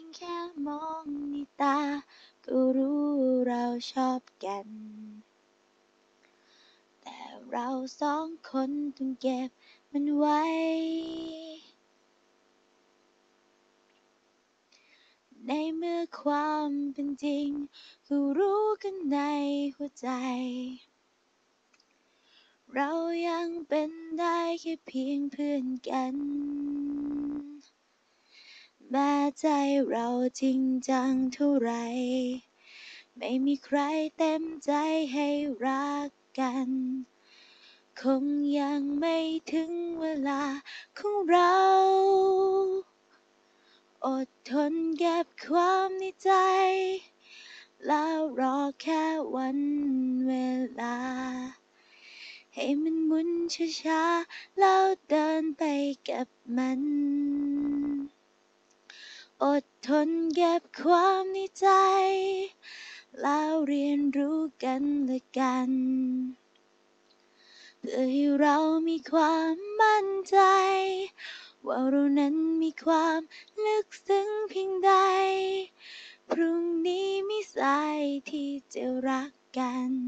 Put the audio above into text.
ยงแค่มองในตา ก็รู้เราชอบกัน แต่เราสองคนต้องเก็บมันไว้ ในเมื่อความเป็นจริง ก็รู้กันในหัวใจ เรายังเป็นได้แค่เพียงเพื่อนกัน แม้ใจเราจริงจังเท่าไร ไม่มีใครเต็มใจให้รักกัน คงยังไม่ถึงเวลาของเรา อดทนเก็บความในใจ แล้วรอแค่วันเวลา ให้มันหมุนช้าๆแล้วเดินไปกับมัน อดทนเก็บความในใจ แล้วเรียนรู้กันและกัน เพื่อให้เรามีความมั่นใจ ว่าเรานั้นมีความลึกซึ้งเพียงใด พรุ่งนี้มีสายที่จะรักกัน